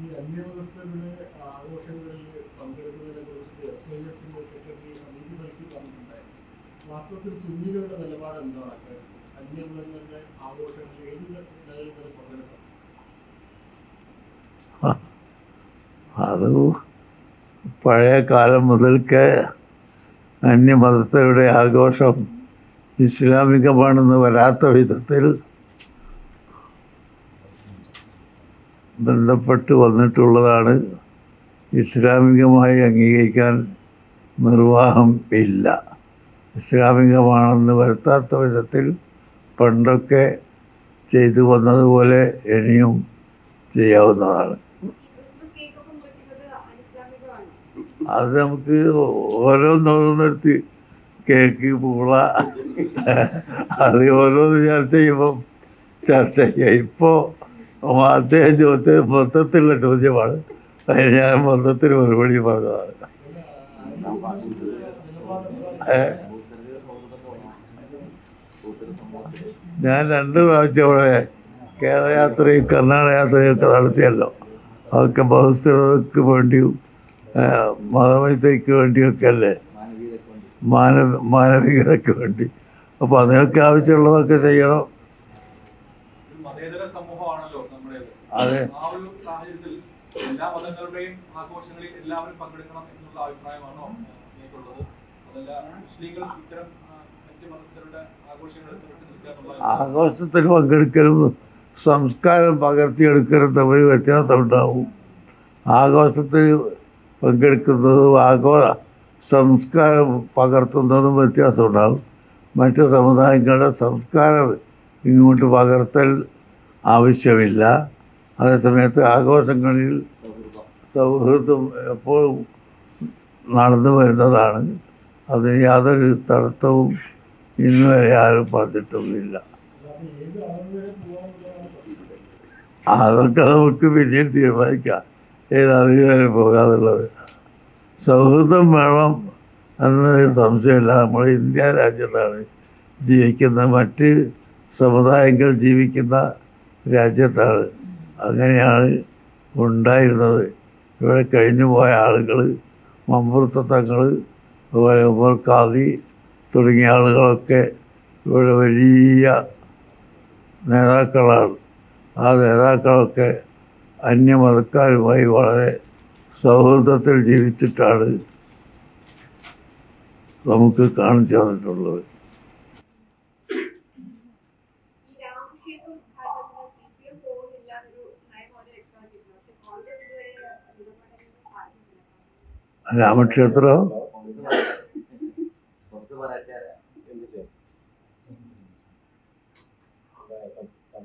ഈ അന്യമതസ്ഥരുടെ ആഘോഷങ്ങളിൽ പങ്കെടുക്കുന്നതിനെ കുറിച്ച് എസ് ഐ എസിന്റെ അനീതി മത്സി പറഞ്ഞിട്ടുണ്ടായിരുന്നു. വാസ്തവത്തിൽ സുന്നികളുടെ നിലപാട് എന്താണ്? അന്യമതങ്ങളുടെ ആഘോഷങ്ങളിൽ ഏത് നിലയിൽ വരെ പങ്കെടുക്കാം അത് പഴയ കാലം മുതൽക്ക് അന്യമതസ്ഥരുടെ ആഘോഷം ഇസ്ലാമികമാണെന്ന് വരാത്ത വിധത്തിൽ ബന്ധപ്പെട്ട് വന്നിട്ടുള്ളതാണ്. ഇസ്ലാമികമായി അംഗീകരിക്കാൻ നിർവാഹം ഇല്ല. ഇസ്ലാമികമാണെന്ന് വരുത്താത്ത വിധത്തിൽ പണ്ടൊക്കെ ചെയ്തു വന്നതുപോലെ ഇനിയും ചെയ്യാവുന്നതാണ്. അത് നമുക്ക് ഓരോന്നോരോന്നെടുത്ത് കേക്ക് പൂള അത് ഓരോന്ന് ചർച്ച ചെയ്യുമ്പം ചർച്ച ചെയ്യാം. ഇപ്പോൾ അദ്ദേഹം ചോദിച്ചത് മൊത്തത്തിലുള്ള ചോദ്യമാണ്. ഞാൻ മൊത്തത്തിൽ മറുപടി പറഞ്ഞതാണ്. ഞാൻ രണ്ട് പ്രാവശ്യം അവിടെ കേരളയാത്രയും കർണാടക യാത്രയും ഒക്കെ നടത്തിയല്ലോ. അതൊക്കെ ബഹുസ്ഥർക്ക് വേണ്ടിയും മതമൈത്രിക്ക് വേണ്ടിയൊക്കെ അല്ലേ? മാനവ മാനവികതയ്ക്ക് വേണ്ടി. അപ്പോൾ അതിനൊക്കെ ആവശ്യമുള്ളതൊക്കെ ചെയ്യണം. സമൂഹമാണല്ലോ. അതെ. ആ ഒരു സാഹചര്യത്തിൽ എല്ലാ മതങ്ങളുടെയും ആഘോഷങ്ങളിൽ എല്ലാവരും പങ്കെടുക്കണം എന്നുള്ള അഭിപ്രായമാണോ നിങ്ങൾക്കുള്ളത്? അതല്ല മുസ്ലിങ്ങൾ ഇത്തരം മറ്റ് മതസ്ഥരുടെ ആഘോഷങ്ങളിൽ ആഘോഷത്തിൽ പങ്കെടുക്കലും സംസ്കാരം പകർത്തിയെടുക്കലും തമ്മിൽ വ്യത്യാസം ഉണ്ടാവും. ആഘോഷത്തിൽ പങ്കെടുക്കുന്നതും ആഘോ സംസ്കാരം പകർത്തുന്നതും വ്യത്യാസം ഉണ്ടാവും. മറ്റ് സമുദായങ്ങളുടെ സംസ്കാരം ഇങ്ങോട്ട് പകർത്തൽ ആവശ്യമില്ല. അതേസമയത്ത് ആഘോഷങ്ങളിൽ സൗഹൃദം എപ്പോഴും നടന്നു വരുന്നതാണ്. അതിന് യാതൊരു തടസ്സവും ഇന്ന് വരെ ആരും പറഞ്ഞിട്ടൊന്നുമില്ല. അതൊക്കെ നമുക്ക് പിന്നീട് തീരുമാനിക്കാം. ഏത് അതിവരെ പോകാതുള്ളത് സൗഹൃദം വേണം എന്നൊരു സംശയമില്ല. നമ്മൾ ഇന്ത്യ രാജ്യത്താണ് ജീവിക്കുന്ന മറ്റ് സമുദായങ്ങൾ ജീവിക്കുന്ന രാജ്യത്താണ്. അങ്ങനെയാണ് ഉണ്ടായിരുന്നത്. ഇവിടെ കഴിഞ്ഞു പോയ ആളുകൾ മമ്പുറത്തങ്ങൾ അതുപോലെ ഉമർ ഖാദി തുടങ്ങിയ ആളുകളൊക്കെ ഇവിടെ വലിയ നേതാക്കളാണ്. ആ നേതാക്കളൊക്കെ അന്യമതക്കാരുമായി വളരെ സൗഹൃദത്തിൽ ജീവിച്ചിട്ടാണ് നമുക്ക് കാണിച്ചു തന്നിട്ടുള്ളത്. ക്ഷണം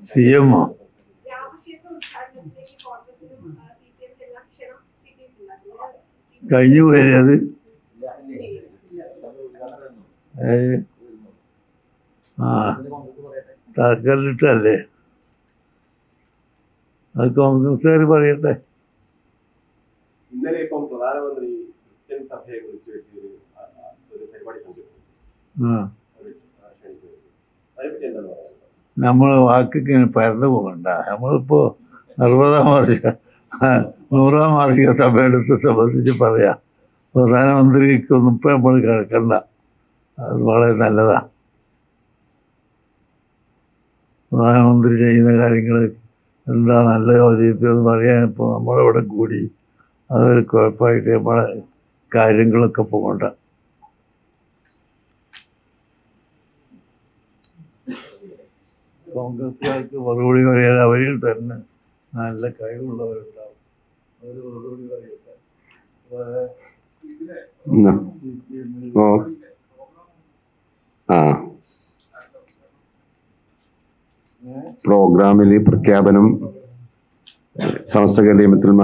സി എം ഒ കഴിഞ്ഞു പോയത് ആ. താക്കലിട്ടല്ലേ അത് കോൺഗ്രസ്സുകാർ പറയട്ടെ. ഇന്നലെ ഇപ്പം പ്രധാനമന്ത്രി ക്രിസ്ത്യൻ സഭയെ വരുത്തിയ ഒരു ഒരു പരിപാടി സംഘടിപ്പിച്ചു. അതിനെപ്പറ്റി എന്താണ് പറയുന്നത് നമ്മൾ വാക്കിങ്ങനെ പരന്നു പോകണ്ട. നമ്മളിപ്പോൾ അറുപതാം വാർഷിക നൂറാം വാർഷിക സഭയെടുത്ത് സംബന്ധിച്ച് പറയാം പ്രധാനമന്ത്രിക്കൊന്നും ഇപ്പം നമ്മൾ കേൾക്കണ്ട. അത് വളരെ നല്ലതാണ് പ്രധാനമന്ത്രി ചെയ്യുന്ന കാര്യങ്ങൾ എന്താ നല്ല യോജിച്ചതെന്ന് പറയാൻ ഇപ്പോൾ നമ്മളിവിടെ കൂടി അതൊരു കുഴപ്പമായിട്ട് നമ്മളെ കാര്യങ്ങളൊക്കെ പോകണ്ട. കോൺഗ്രസ്സുകാർക്ക് മറുപടി പറയാൻ അവരിൽ തന്നെ നല്ല കഴിവുള്ളവരുണ്ടാവും. അവർ മറുപടി പറയട്ടെ. പ്രോഗ്രാമിൽ പ്രഖ്യാപനം സമസ്ത കേരളീയത്തിൽമ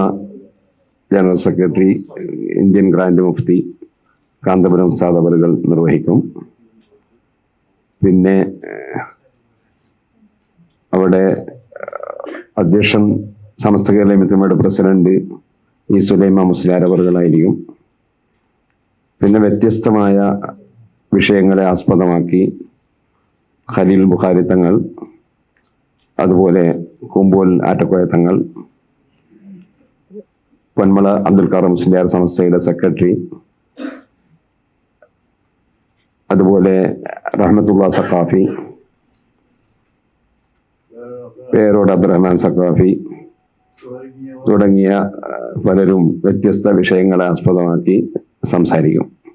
general secretary Indian grand Mufti Kanthapuram സാധവലുകൾ നിർവഹിക്കും. പിന്നെ അവിടെ അധ്യക്ഷൻ സമസ്ത കേരള മിത്രമയുടെ പ്രസിഡന്റ് ഇ സുലൈമ മുസ്ലിയാർ അവറുകളായിരിക്കും പിന്നെ വ്യത്യസ്തമായ വിഷയങ്ങളെ ആസ്പദമാക്കി ഖലീൽ ബുഖാരി തങ്ങൾ അതുപോലെ കുമ്പോൽ ആറ്റക്കോയ തങ്ങൾ പൊന്മള അബ്ദുൽ ഖാദർ മുസ്ലിയാർ സംസ്ഥയുടെ സെക്രട്ടറി. അതുപോലെ റഹ്മത്തുള്ള സഖാഫി. പേരോട് അബ്ദുറഹ്മാൻ സഖാഫി. തുടങ്ങിയ പലരും വ്യത്യസ്ത വിഷയങ്ങളെ ആസ്പദമാക്കി സംസാരിക്കും.